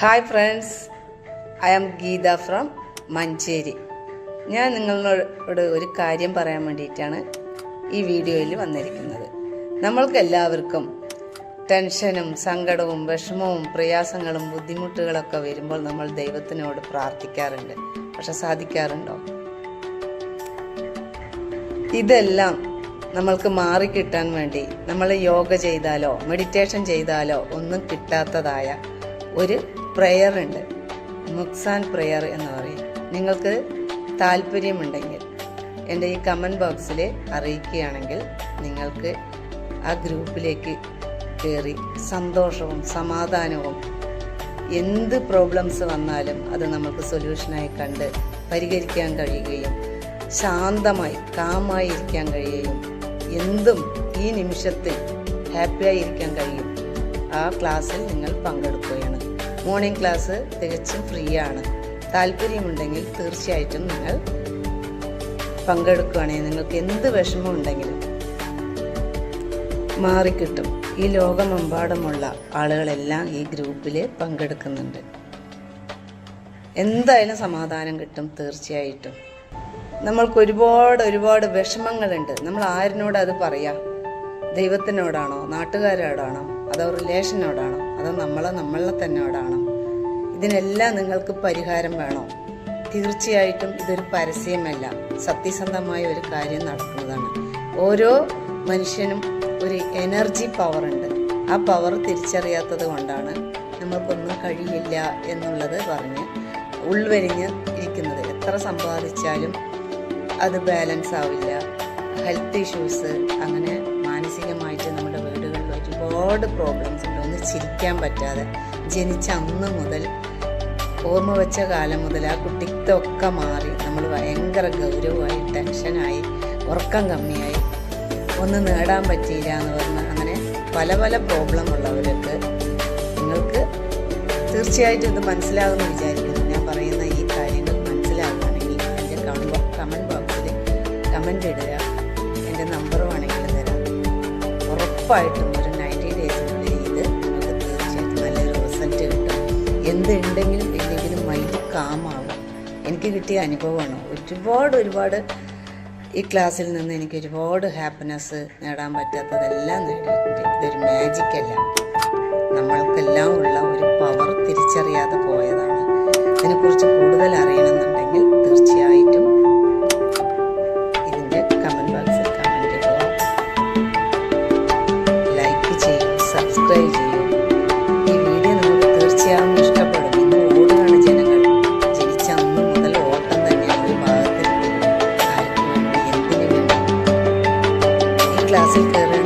Hi friends I am Geetha from Manjeri ഞാൻ നിങ്ങളോട് ഒരു കാര്യം പറയാൻ വേണ്ടിയിട്ടാണ് ഈ വീഡിയോയിൽ വന്നിരിക്കുന്നത്. നമ്മൾക്കെല്ലാവർക്കും ടെൻഷനും സങ്കടവും വിഷമവും പ്രയാസങ്ങളും ബുദ്ധിമുട്ടുകളൊക്കെ വരുമ്പോൾ നമ്മൾ ദൈവത്തിനോട് പ്രാർത്ഥിക്കാറുണ്ട്. പക്ഷെ സാധിക്കാറുണ്ടോ? ഇതെല്ലാം നമ്മൾക്ക് മാറിക്കിട്ടാൻ വേണ്ടി നമ്മൾ യോഗ ചെയ്താലോ മെഡിറ്റേഷൻ ചെയ്താലോ ഒന്നും കിട്ടാത്തതായ ഒരു പ്രെയർ ഉണ്ട്. മുക്സാൻ പ്രെയർ എന്ന് പറയും. നിങ്ങൾക്ക് താല്പര്യമുണ്ടെങ്കിൽ എന്റെ ഈ കമന്റ് ബോക്സിൽ അറിയിക്കുകയാണെങ്കിൽ നിങ്ങൾക്ക് ആ ഗ്രൂപ്പിലേക്ക് കയറി സന്തോഷവും സമാധാനവും എന്ത് പ്രോബ്ലംസ് വന്നാലും അത് നമുക്ക് സൊല്യൂഷനായി കണ്ട് പരിഹരിക്കാൻ കഴിയുകയും ശാന്തമായി കാമായി ഇരിക്കാൻ കഴിയുകയും എന്തും ഈ നിമിഷത്തിൽ ഹാപ്പിയായി ഇരിക്കാൻ കഴിയും. ആ ക്ലാസ്സിൽ നിങ്ങൾ പങ്കെടുക്കുകയാണ് മോർണിംഗ് ക്ലാസ് തികച്ചും ഫ്രീ ആണ്. താല്പര്യമുണ്ടെങ്കിൽ തീർച്ചയായിട്ടും നിങ്ങൾ പങ്കെടുക്കുകയാണെങ്കിൽ നിങ്ങൾക്ക് എന്ത് വിഷമം ഉണ്ടെങ്കിലും മാറിക്കിട്ടും. ഈ ലോകമെമ്പാടുമുള്ള ആളുകളെല്ലാം ഈ ഗ്രൂപ്പിൽ പങ്കെടുക്കുന്നുണ്ട്. എന്തായാലും സമാധാനം കിട്ടും തീർച്ചയായിട്ടും. നമ്മൾക്ക് ഒരുപാട് ഒരുപാട് വിഷമങ്ങളുണ്ട്. നമ്മൾ ആരിനോട് അത് പറയാം? ദൈവത്തിനോടാണോ? നാട്ടുകാരോടാണോ? അതോ റിലേഷനോടാണോ അതോ നമ്മളെ നമ്മളെ തന്നോടാണോ ഇതിനെല്ലാം നിങ്ങൾക്ക് പരിഹാരം വേണോ. തീർച്ചയായിട്ടും ഇതൊരു പരസ്യമല്ല. സത്യസന്ധമായ ഒരു കാര്യം നടക്കുന്നതാണ്. ഓരോ മനുഷ്യനും ഒരു എനർജി പവർ ഉണ്ട്. ആ പവർ തിരിച്ചറിയാത്തത് കൊണ്ടാണ് നമ്മൾക്കൊന്നും കഴിയില്ല എന്നുള്ളത് പറഞ്ഞ് ഉൾവരിഞ്ഞ് ഇരിക്കുന്നത്. എത്ര സമ്പാദിച്ചാലും അത് ബാലൻസ് ആവില്ല. ഹെൽത്ത് ഇഷ്യൂസ് അങ്ങനെ മാനസികമായിട്ട് നമ്മുടെ വീടുകളിൽ ഒരുപാട് പ്രോബ്ലംസ് ചിരിക്കാൻ പറ്റാതെ ജനിച്ച അന്ന് മുതൽ ഓർമ്മ വെച്ച കാലം മുതൽ ആ കുട്ടിത്തൊക്കെ മാറി നമ്മൾ ഭയങ്കര ഗൗരവമായി ടെൻഷനായി ഉറക്കം കമ്മിയായി. ഒന്ന് നേടാൻ പറ്റിയില്ല എന്ന് പറഞ്ഞ് അങ്ങനെ പല പല പ്രോബ്ലം ഉള്ളവർക്ക് നിങ്ങൾക്ക് തീർച്ചയായിട്ടും ഇത് മനസ്സിലാകുമെന്ന് വിചാരിക്കുന്നു. ഞാൻ പറയുന്ന ഈ കാര്യങ്ങൾ മനസ്സിലാകുകയാണെങ്കിൽ എന്റെ കമന്റ് ബോക്സിൽ കമന്റ് ഇടുക എന്റെ നമ്പർ വേണമെങ്കിൽ തരാം. ഉറപ്പായിട്ടും ഒരു എന്ത് ഉണ്ടെങ്കിലും ഇല്ലെങ്കിലും മൈൻഡ് കാമാവും. എനിക്ക് കിട്ടിയ അനുഭവമാണ്. ഒരുപാട് ഒരുപാട് ഈ ക്ലാസ്സിൽ നിന്ന് എനിക്ക് ഒരുപാട് ഹാപ്പിനെസ് നേടാൻ പറ്റാത്തതെല്ലാം നേടിയിട്ടുണ്ട് ഇതൊരു മാജിക്കല്ല നമ്മൾക്കെല്ലാം ഉള്ള ഒരു പവർ തിരിച്ചറിയാതെ പോയതാണ്. അതിനെക്കുറിച്ച് കൂടുതൽ അറിയണമെന്നുണ്ടെങ്കിൽ क्लासिक कर रहे हैं